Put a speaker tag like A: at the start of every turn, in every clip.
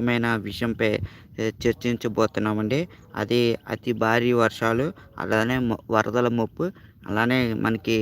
A: ముఖ్యమైన విషయంపై చర్చించబోతున్నామండి. అది అతి భారీ వర్షాలు అలానే వరదల ముప్పు అలానే మనకి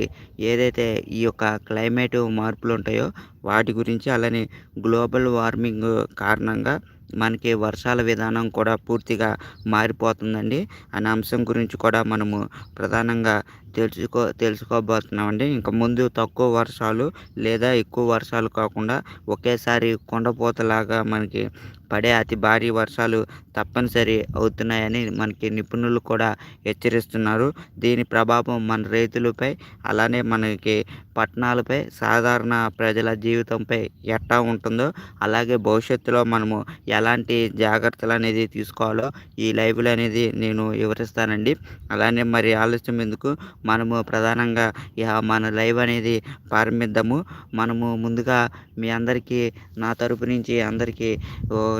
A: ఏదైతే ఈ యొక్క క్లైమేట్ మార్పులు ఉంటాయో వాటి గురించి అలానే గ్లోబల్ వార్మింగ్ కారణంగా మనకి వర్షాల విధానం కూడా పూర్తిగా మారిపోతుందండి. అనే అంశం గురించి కూడా మనము ప్రధానంగా తెలుసుకో తెలుసుకోబోతున్నామండి. ఇంకా ముందు తక్కువ వర్షాలు లేదా ఎక్కువ వర్షాలు కాకుండా ఒకేసారి కొండపోతలాగా మనకి పడే అతి భారీ వర్షాలు తప్పనిసరి అవుతున్నాయని మనకి నిపుణులు కూడా హెచ్చరిస్తున్నారు. దీని ప్రభావం మన రైతులపై అలానే మనకి పట్టణాలపై సాధారణ ప్రజల జీవితంపై ఎట్టా ఉంటుందో అలాగే భవిష్యత్తులో మనము ఎలాంటి జాగ్రత్తలు అనేది తీసుకోవాలో ఈ లైవ్లో అనేది నేను వివరిస్తానండి. అలానే మరి ఆలస్యం ఎందుకు? మనము ప్రధానంగా మన లైవ్ అనేది ప్రారంభిద్దాము. మనము ముందుగా మీ అందరికీ నా తరపు నుంచి అందరికీ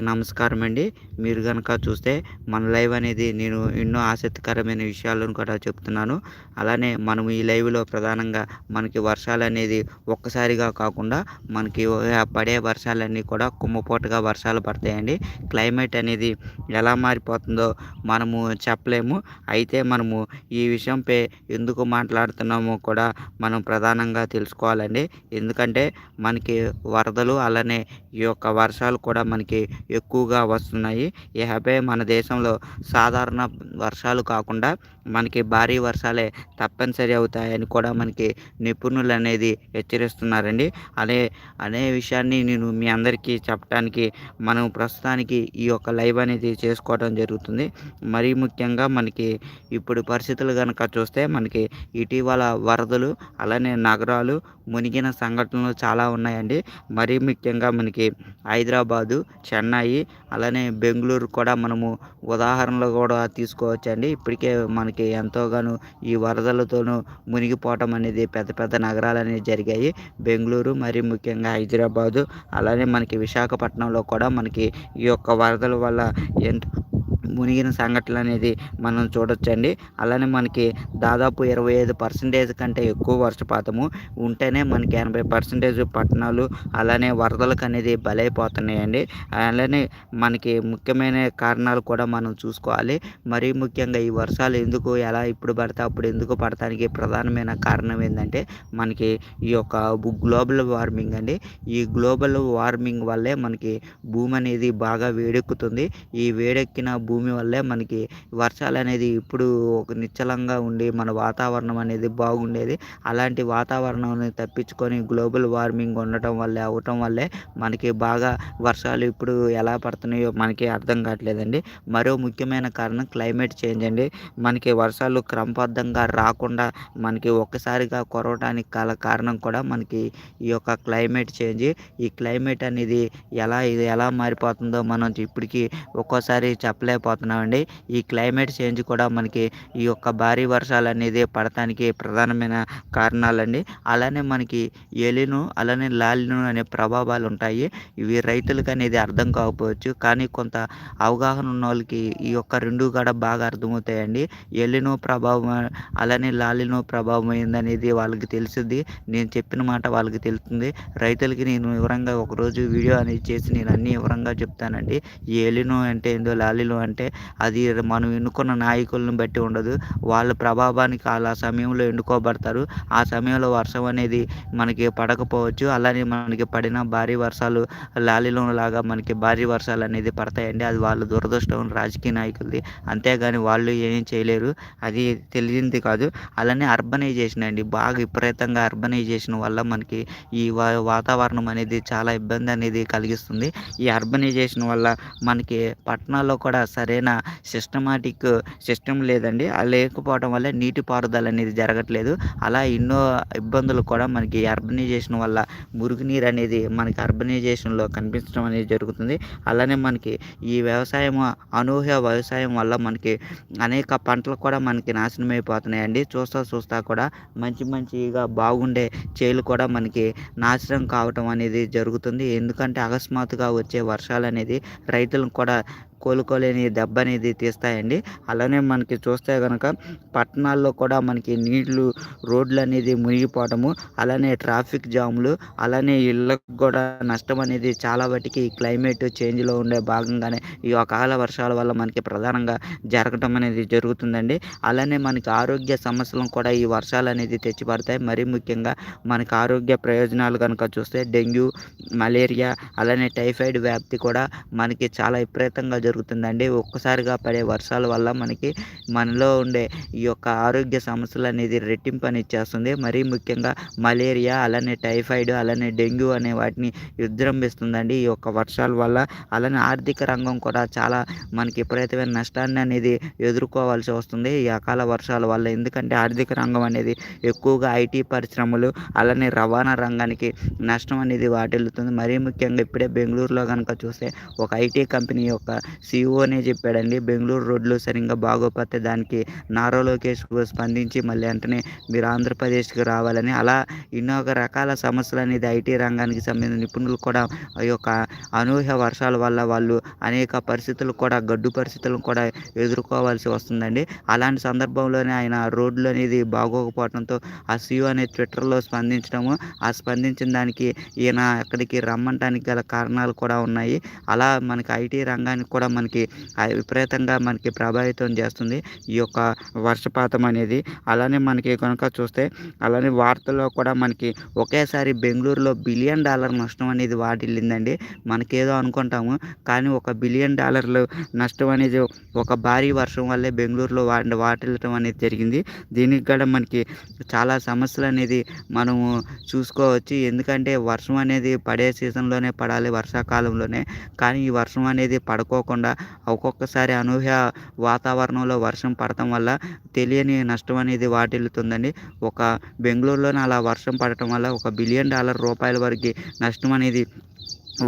A: నమస్కారం అండి. మీరు కనుక చూస్తే మన లైవ్ అనేది నేను ఎన్నో ఆసక్తికరమైన విషయాలను కూడా చెప్తున్నాను. అలానే మనము ఈ లైవ్లో ప్రధానంగా మనకి వర్షాలు అనేది ఒక్కసారిగా కాకుండా మనకి పడే వర్షాలన్నీ కూడా కుమ్మపోటుగా వర్షాలు పడతాయండి. క్లైమేట్ అనేది ఎలా మారిపోతుందో మనము చెప్పలేము. అయితే మనము ఈ విషయంపై ఎందుకు ఎందుకు మాట్లాడుతున్నామో కూడా మనం ప్రధానంగా తెలుసుకోవాలండి. ఎందుకంటే మనకి వరదలు అలానే ఈ యొక్క వర్షాలు కూడా మనకి ఎక్కువగా వస్తున్నాయి. ఇకపై మన దేశంలో సాధారణ వర్షాలు కాకుండా మనకి భారీ వర్షాలే తప్పనిసరి అవుతాయని కూడా మనకి నిపుణులు అనేది హెచ్చరిస్తున్నారండి. అనే అనే విషయాన్ని నేను మీ అందరికీ చెప్పడానికి మనం ప్రస్తుతానికి ఈ యొక్క లైవ్ అనేది చేసుకోవడం జరుగుతుంది. మరీ ముఖ్యంగా మనకి ఇప్పుడు పరిస్థితులు కనుక చూస్తే మనకి ఇటీవల వరదలు అలానే నగరాలు మునిగిన సంఘటనలు చాలా ఉన్నాయండి. మరీ ముఖ్యంగా మనకి హైదరాబాదు చెన్నై అలానే బెంగళూరు కూడా మనము ఉదాహరణలు కూడా తీసుకోవచ్చండి. ఇప్పటికే మనకి ఎంతోగానో ఈ వరదలతోనూ మునిగిపోవటం అనేది పెద్ద పెద్ద నగరాలు అనేవి జరిగాయి. బెంగళూరు మరీ ముఖ్యంగా హైదరాబాదు అలానే మనకి విశాఖపట్నంలో కూడా మనకి ఈ యొక్క వరదల వల్ల ఎంత మునిగిన సంఘటనలు అనేది మనం చూడొచ్చండి. అలానే మనకి దాదాపు ఇరవై ఐదు పర్సెంటేజ్ కంటే ఎక్కువ వర్షపాతము ఉంటేనే మనకి ఎనభై పర్సెంటేజ్ పట్టణాలు అలానే వరదలకు అనేది బలైపోతున్నాయండి. అలానే మనకి ముఖ్యమైన కారణాలు కూడా మనం చూసుకోవాలి. మరీ ముఖ్యంగా ఈ వర్షాలు ఎందుకు ఎలా ఇప్పుడు పడితే అప్పుడు ఎందుకు పడటానికి ప్రధానమైన కారణం ఏంటంటే మనకి ఈ యొక్క గ్లోబల్ వార్మింగ్ అండి. ఈ గ్లోబల్ వార్మింగ్ వల్లే మనకి భూమి అనేది బాగా వేడెక్కుతుంది. ఈ వేడెక్కిన భూమి భూమి వల్లే మనకి వర్షాలు అనేది ఇప్పుడు ఒక నిశ్చలంగా ఉండి మన వాతావరణం అనేది బాగుండేది. అలాంటి వాతావరణాన్ని తప్పించుకొని గ్లోబల్ వార్మింగ్ ఉండటం వల్లే అవటం వల్లే మనకి బాగా వర్షాలు ఇప్పుడు ఎలా పడుతున్నాయో మనకి అర్థం కావట్లేదండి. మరో ముఖ్యమైన కారణం క్లైమేట్ చేంజ్ అండి. మనకి వర్షాలు క్రమబద్ధంగా రాకుండా మనకి ఒక్కసారిగా కొరవటానికి గల కారణం కూడా మనకి ఈ యొక్క క్లైమేట్ చేంజ్. ఈ క్లైమేట్ అనేది ఎలా ఇది ఎలా మారిపోతుందో మనం ఇప్పటికీ ఒక్కోసారి పోతున్నామండి ఈ క్లైమేట్ చేంజ్ కూడా మనకి ఈ యొక్క భారీ వర్షాలు అనేది పడటానికి ప్రధానమైన కారణాలండి. అలానే మనకి ఎలిను అలానే లాలిను అనే ప్రభావాలు ఉంటాయి. ఇవి రైతులకు అనేది అర్థం కాకపోవచ్చు. కానీ కొంత అవగాహన ఉన్న వాళ్ళకి ఈ యొక్క రెండు కూడా బాగా అర్థమవుతాయండి. ఎలినో ప్రభావం అలానే లాలినో ప్రభావం ఏందనేది వాళ్ళకి తెలుస్తుంది నేను చెప్పిన మాట వాళ్ళకి తెలుస్తుంది. రైతులకి నేను వివరంగా ఒకరోజు వీడియో అనేది చేసి నేను అన్ని వివరంగా చెప్తానండి. ఈ ఎలినో అంటే ఏందో లాలినో అంటే అది మనం ఎన్నుకున్న నాయకులను బట్టి ఉండదు. వాళ్ళ ప్రభావానికి అలా సమయంలో ఎన్నుకోబడతారు. ఆ సమయంలో వర్షం అనేది మనకి పడకపోవచ్చు. అలానే మనకి పడిన భారీ వర్షాలు లాలిలో లాగా మనకి భారీ వర్షాలు అనేది పడతాయండి. అది వాళ్ళ దురదృష్టం రాజకీయ నాయకులది. అంతేగాని వాళ్ళు ఏం చేయలేరు. అది తెలియంది కాదు. అలానే అర్బనైజేషన్ అండి. బాగా విపరీతంగా అర్బనైజేషన్ వల్ల మనకి ఈ వా వాతావరణం అనేది చాలా ఇబ్బంది అనేది కలిగిస్తుంది. ఈ అర్బనైజేషన్ వల్ల మనకి పట్టణాల్లో కూడా సరి సరైన సిస్టమాటిక్ సిస్టమ్ లేదండి. లేకపోవడం వల్ల నీటిపారుదల అనేది జరగట్లేదు. అలా ఎన్నో ఇబ్బందులు కూడా మనకి అర్బనైజేషన్ వల్ల మురుగునీరు అనేది మనకి అర్బనైజేషన్లో కనిపించడం అనేది జరుగుతుంది. అలానే మనకి ఈ వ్యవసాయం అనూహ్య వ్యవసాయం వల్ల మనకి అనేక పంటలు కూడా మనకి నాశనం అయిపోతున్నాయండి. చూస్తా చూస్తా కూడా మంచి మంచిగా బాగుండే చేలు కూడా మనకి నాశనం కావటం అనేది జరుగుతుంది. ఎందుకంటే అకస్మాత్తుగా వచ్చే వర్షాలు అనేది రైతులను కూడా కోలుకోలేని దెబ్బ అనేది తీస్తాయండి. అలానే మనకి చూస్తే కనుక పట్టణాల్లో కూడా మనకి నీళ్ళు రోడ్లు అనేది మునిగిపోవటము అలానే ట్రాఫిక్ జామ్లు అలానే ఇళ్ళకు కూడా నష్టం అనేది చాలా వాటికి క్లైమేట్ చేంజ్లో ఉండే భాగంగానే ఈ అకాల వర్షాల వల్ల మనకి ప్రధానంగా జరగటం అనేది జరుగుతుందండి. అలానే మనకి ఆరోగ్య సమస్యలను కూడా ఈ వర్షాలు అనేది తెచ్చిపడతాయి. మరీ ముఖ్యంగా మనకి ఆరోగ్య ప్రయోజనాలు కనుక చూస్తే డెంగ్యూ మలేరియా అలానే టైఫాయిడ్ వ్యాప్తి కూడా మనకి చాలా విపరీతంగా జరుగుతుందండి. ఒక్కసారిగా పడే వర్షాల వల్ల మనకి మనలో ఉండే ఈ యొక్క ఆరోగ్య సమస్యలు అనేది రెట్టింపు అని ఇచ్చేస్తుంది మరీ ముఖ్యంగా మలేరియా అలానే టైఫాయిడ్ అలానే డెంగ్యూ అనే వాటిని విజృంభిస్తుందండి ఈ యొక్క వర్షాల వల్ల. అలానే ఆర్థిక రంగం కూడా చాలా మనకి విపరీతమైన నష్టాన్ని అనేది ఎదుర్కోవాల్సి వస్తుంది ఈ అకాల వర్షాల వల్ల. ఎందుకంటే ఆర్థిక రంగం అనేది ఎక్కువగా ఐటీ పరిశ్రమలు అలానే రవాణా రంగానికి నష్టం అనేది వాటిల్లుతుంది. మరీ ముఖ్యంగా ఇప్పుడే బెంగళూరులో కనుక చూస్తే ఒక ఐటీ కంపెనీ యొక్క సీఈఓనే చెప్పాడండి. బెంగళూరు రోడ్లు సరిగ్గా బాగోపోతే దానికి నారా లోకేష్ స్పందించి మళ్ళీ వెంటనే మీరు ఆంధ్రప్రదేశ్కి రావాలని అలా ఎన్నో ఒక రకాల సమస్యలు అనేది ఐటీ రంగానికి సంబంధించిన నిపుణులు కూడా ఈ యొక్క అనూహ్య వర్షాల వల్ల వాళ్ళు అనేక పరిస్థితులు కూడా గడ్డు పరిస్థితులను కూడా ఎదుర్కోవాల్సి వస్తుందండి. అలాంటి సందర్భంలోనే ఆయన రోడ్లు అనేది బాగోకపోవడంతో ఆ సీఈఓ అనేది ట్విట్టర్లో స్పందించడము ఆ స్పందించిన దానికి ఈయన అక్కడికి రమ్మంటానికి గల కారణాలు కూడా ఉన్నాయి. అలా మనకి ఐటీ రంగానికి కూడా మనకి విపరీతంగా మనకి ప్రభావితం చేస్తుంది ఈ యొక్క వర్షపాతం అనేది. అలానే మనకి కనుక చూస్తే అలానే వార్తల్లో కూడా మనకి ఒకేసారి బెంగళూరులో బిలియన్ డాలర్ నష్టం అనేది వాటిల్లిందండి. మనకేదో అనుకుంటాము కానీ ఒక బిలియన్ డాలర్లు నష్టం అనేది ఒక భారీ వర్షం వల్లే బెంగళూరులో వా వాటిల్లటం అనేది జరిగింది. దీనికి కూడా మనకి చాలా సమస్యలు అనేది మనము చూసుకోవచ్చు. ఎందుకంటే వర్షం అనేది పడే సీజన్లోనే పడాలి వర్షాకాలంలోనే. కానీ ఈ వర్షం అనేది పడుకోకుండా ఒక్కొక్కసారి అనూహ్య వాతావరణంలో వర్షం పడటం వల్ల తెలియని నష్టం అనేది వాటిల్లుతుందండి. ఒక బెంగళూరులోనే అలా వర్షం పడటం వల్ల ఒక బిలియన్ డాలర్ రూపాయల వరకు నష్టం అనేది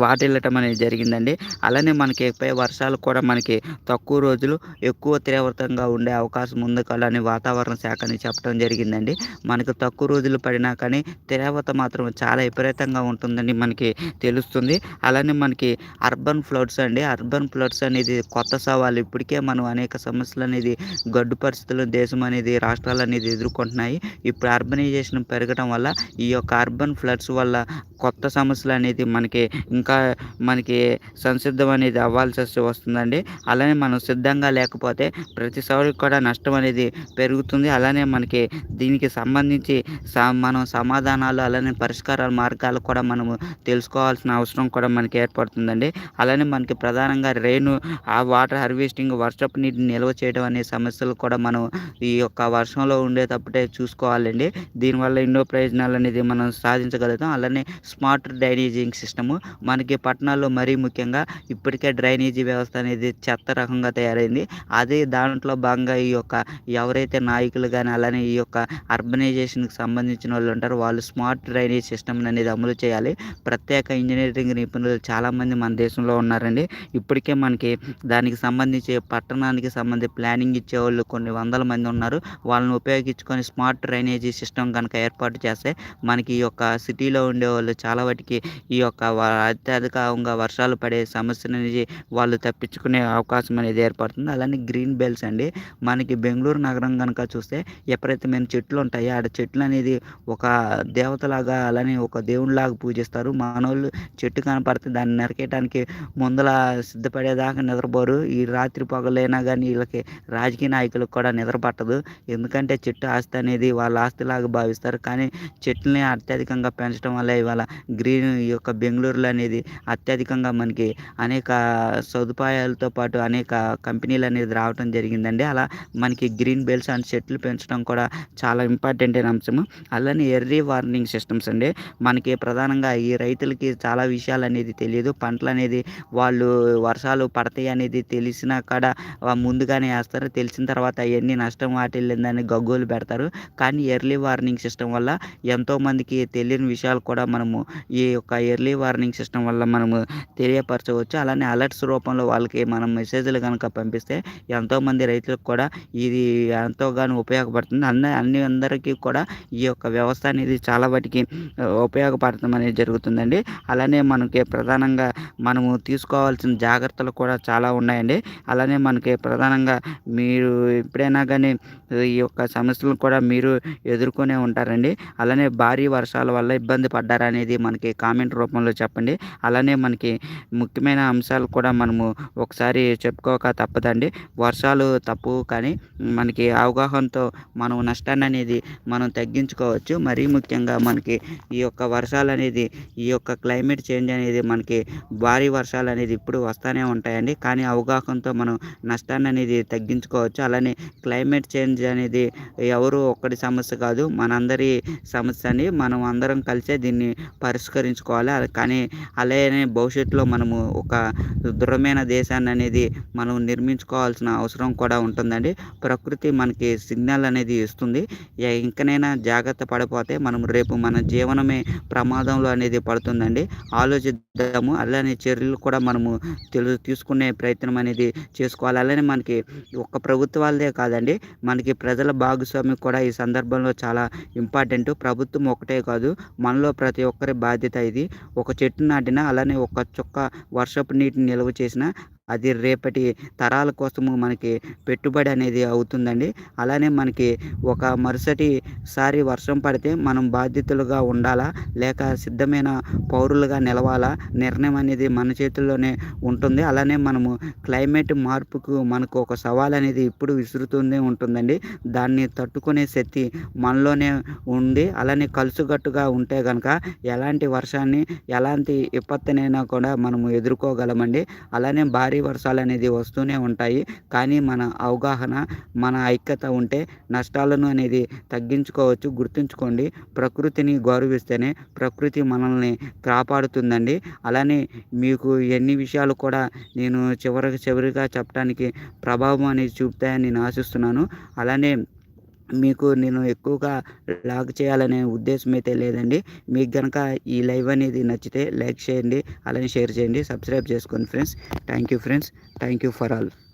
A: వాటిల్లటం అనేది జరిగిందండి. అలానే మనకి పై వర్షాలు కూడా మనకి తక్కువ రోజులు ఎక్కువ తీవ్రతంగా ఉండే అవకాశం ఉంది కలని వాతావరణ శాఖ అని చెప్పడం జరిగిందండి. మనకు తక్కువ రోజులు పడినా కానీ తీవ్రత మాత్రం చాలా విపరీతంగా ఉంటుందని మనకి తెలుస్తుంది. అలానే మనకి అర్బన్ ఫ్లడ్స్ అండి. అర్బన్ ఫ్లడ్స్ అనేది కొత్త సవాలు. ఇప్పటికే మనం అనేక సమస్యలు అనేది గడ్డు పరిస్థితులు దేశం అనేది రాష్ట్రాలు అనేది ఎదుర్కొంటున్నాయి. ఇప్పుడు అర్బనైజేషన్ పెరగడం వల్ల ఈ యొక్క అర్బన్ ఫ్లడ్స్ వల్ల కొత్త సమస్యలు అనేది మనకి ఇంకా మనకి సంసిద్ధం అనేది అవ్వాల్సి వస్తుందండి. అలానే మనం సిద్ధంగా లేకపోతే ప్రతిసారి కూడా నష్టం అనేది పెరుగుతుంది. అలానే మనకి దీనికి సంబంధించి మనం సమాధానాలు అలానే పరిష్కారాల మార్గాలు కూడా మనము తెలుసుకోవాల్సిన అవసరం కూడా మనకి ఏర్పడుతుందండి. అలానే మనకి ప్రధానంగా రెయిన్ ఆ వాటర్ హార్వెస్టింగ్ వర్షపు నీటిని నిల్వ చేయడం అనే సమస్యలు కూడా మనం ఈ యొక్క వర్షంలో ఉండేటప్పుడే చూసుకోవాలండి. దీనివల్ల ఎన్నో ప్రయోజనాలు అనేది మనం సాధించగలుగుతాం. అలానే స్మార్ట్ డ్రైనేజింగ్ సిస్టము మనకి పట్టణాల్లో మరీ ముఖ్యంగా ఇప్పటికే డ్రైనేజీ వ్యవస్థ అనేది చెత్త రకంగా తయారైంది. అదే దాంట్లో భాగంగా ఈ యొక్క ఎవరైతే నాయకులు కానీ అలానే ఈ యొక్క అర్బనైజేషన్కి సంబంధించిన వాళ్ళు ఉంటారో వాళ్ళు స్మార్ట్ డ్రైనేజ్ సిస్టమ్ అనేది అమలు చేయాలి. ప్రత్యేక ఇంజనీరింగ్ నిపుణులు చాలామంది మన దేశంలో ఉన్నారండి. ఇప్పటికే మనకి దానికి సంబంధించి పట్టణానికి సంబంధించి ప్లానింగ్ ఇచ్చేవాళ్ళు కొన్ని వందల మంది ఉన్నారు. వాళ్ళని ఉపయోగించుకొని స్మార్ట్ డ్రైనేజీ సిస్టమ్ కనుక ఏర్పాటు చేస్తే మనకి ఈ యొక్క సిటీలో ఉండేవాళ్ళు చాలా వాటికి ఈ యొక్క అత్యధికంగా వర్షాలు పడే సమస్య అనేది వాళ్ళు తప్పించుకునే అవకాశం అనేది ఏర్పడుతుంది. అలానే గ్రీన్ బెల్ట్స్ అండి. మనకి బెంగళూరు నగరం కనుక చూస్తే ఎప్పుడైతే చెట్లు ఉంటాయి ఆడ చెట్లు అనేది ఒక దేవతలాగా అలానే ఒక దేవునిలాగా పూజిస్తారు. మానవులు చెట్టు కనపడితే దాన్ని నరికేయడానికి ముందల సిద్ధపడేదాకా నిద్రపోరు. ఈ రాత్రి పగలైనా కానీ వీళ్ళకి రాజకీయ నాయకులకు కూడా నిద్ర పట్టదు. ఎందుకంటే చెట్టు ఆస్తి అనేది వాళ్ళ ఆస్తిలాగా భావిస్తారు. కానీ చెట్లని అత్యధికంగా పెంచడం వల్ల ఇవాళ గ్రీన్ ఈ యొక్క బెంగళూరులో అనేది అత్యధికంగా మనకి అనేక సదుపాయాలతో పాటు అనేక కంపెనీలు అనేది రావడం జరిగిందండి. అలా మనకి గ్రీన్ బెల్ట్స్ అండ్ చెట్లు పెంచడం కూడా చాలా ఇంపార్టెంట్ అయిన అంశము అలానే ఎర్రీ వార్నింగ్ సిస్టమ్స్ అండి. మనకి ప్రధానంగా ఈ రైతులకి చాలా విషయాలు అనేది తెలియదు. పంటలు అనేది వాళ్ళు వర్షాలు పడతాయి అనేది తెలిసినా కాడ ముందుగానే వేస్తారు. తెలిసిన తర్వాత అవన్నీ నష్టం వాటిల్లిందని గగ్గోలు పెడతారు. కానీ ఎర్లీ వార్నింగ్ సిస్టమ్ వల్ల ఎంతోమందికి తెలియని విషయాలు కూడా మనము ఈ యొక్క ఎర్లీ వార్నింగ్ సిస్టమ్ సిస్టమ్ వల్ల మనము తెలియపరచవచ్చు. అలానే అలర్ట్స్ రూపంలో వాళ్ళకి మనం మెసేజ్లు కనుక పంపిస్తే ఎంతోమంది రైతులకు కూడా ఇది ఎంతోగానో ఉపయోగపడుతుంది. అన్ని అన్ని అందరికీ కూడా ఈ యొక్క వ్యవస్థ అనేది చాలా వాటికి ఉపయోగపడటం అనేది జరుగుతుందండి. అలానే మనకి ప్రధానంగా మనము తీసుకోవాల్సిన జాగ్రత్తలు కూడా చాలా ఉన్నాయండి. అలానే మనకి ప్రధానంగా మీరు ఎప్పుడైనా కానీ ఈ యొక్క సమస్యలను కూడా మీరు ఎదుర్కొనే ఉంటారండి. అలానే భారీ వర్షాల వల్ల ఇబ్బంది పడ్డారనేది మనకి కామెంట్ రూపంలో చెప్పండి. అలానే మనకి ముఖ్యమైన అంశాలు కూడా మనము ఒకసారి చెప్పుకోక తప్పదండి. వర్షాలు తప్పు కానీ మనకి అవగాహనతో మనం నష్టాన్ని అనేది మనం తగ్గించుకోవచ్చు. మరీ ముఖ్యంగా మనకి ఈ యొక్క వర్షాలు అనేది ఈ యొక్క క్లైమేట్ చేంజ్ అనేది మనకి భారీ వర్షాలు అనేది ఇప్పుడు వస్తూనే ఉంటాయండి. కానీ అవగాహనతో మనం నష్టాన్ని అనేది తగ్గించుకోవచ్చు. అలానే క్లైమేట్ చేంజ్ అనేది ఎవరు ఒక్కడి సమస్య కాదు. మనందరి సమస్య అని మనం అందరం కలిసే దీన్ని పరిష్కరించుకోవాలి. కానీ అలానే భవిష్యత్తులో మనము ఒక దృఢమైన దేశాన్ని అనేది మనం నిర్మించుకోవాల్సిన అవసరం కూడా ఉంటుందండి. ప్రకృతి మనకి సిగ్నల్ అనేది ఇస్తుంది. ఇంకనైనా జాగ్రత్త పడిపోతే మనం రేపు మన జీవనమే ప్రమాదంలో అనేది పడుతుందండి. ఆలోచిద్దాము. అలానే చర్యలు కూడా మనము తెలు తీసుకునే ప్రయత్నం అనేది చేసుకోవాలి. అలానే మనకి ఒక్క ప్రభుత్వాలదే కాదండి. మనకి ప్రజల భాగస్వామ్యం కూడా ఈ సందర్భంలో చాలా ఇంపార్టెంట్. ప్రభుత్వం ఒకటే కాదు. మనలో ప్రతి ఒక్కరి బాధ్యత ఇది. ఒక చెట్టు నాటినా అలానే ఒక చుక్క వర్షపు నీటిని నిల్వ చేసిన అది రేపటి తరాల కోసము మనకి పెట్టుబడి అనేది అవుతుందండి. అలానే మనకి ఒక మరుసటి సారి వర్షం పడితే మనం బాధ్యతలుగా ఉండాలా? లేక సిద్ధమైన పౌరులుగా నిలవాలా? నిర్ణయం అనేది మన చేతుల్లోనే ఉంటుంది. అలానే మనము క్లైమేట్ మార్పుకు మనకు ఒక సవాల్ అనేది ఇప్పుడు విసురుతూనే ఉంటుందండి. దాన్ని తట్టుకునే శక్తి మనలోనే ఉంది. అలానే కలుసుగట్టుగా ఉంటే కనుక ఎలాంటి వర్షాన్ని ఎలాంటి విపత్తునైనా కూడా మనము ఎదుర్కోగలమండి. అలానే భారీ వర్షాలు అనేది వస్తూనే ఉంటాయి. కానీ మన అవగాహన మన ఐక్యత ఉంటే నష్టాలను అనేది తగ్గించుకోవచ్చు. గుర్తుంచుకోండి ప్రకృతిని గౌరవిస్తేనే ప్రకృతి మనల్ని కాపాడుతుందండి. అలానే మీకు ఎన్ని విషయాలు కూడా నేను చివరికి చివరిగా చెప్పడానికి ప్రభావం అనేది చూపుతాయని నేను ఆశిస్తున్నాను. అలానే మీకు నేను ఎక్కువగా లాగ్ చేయాలనే ఉద్దేశం అయితే లేదండి. మీకు కనుక ఈ లైవ్ అనేది నచ్చితే లైక్ చేయండి అలానే షేర్ చేయండి సబ్స్క్రైబ్ చేసుకోండి friends. Thank you friends. Thank you for all.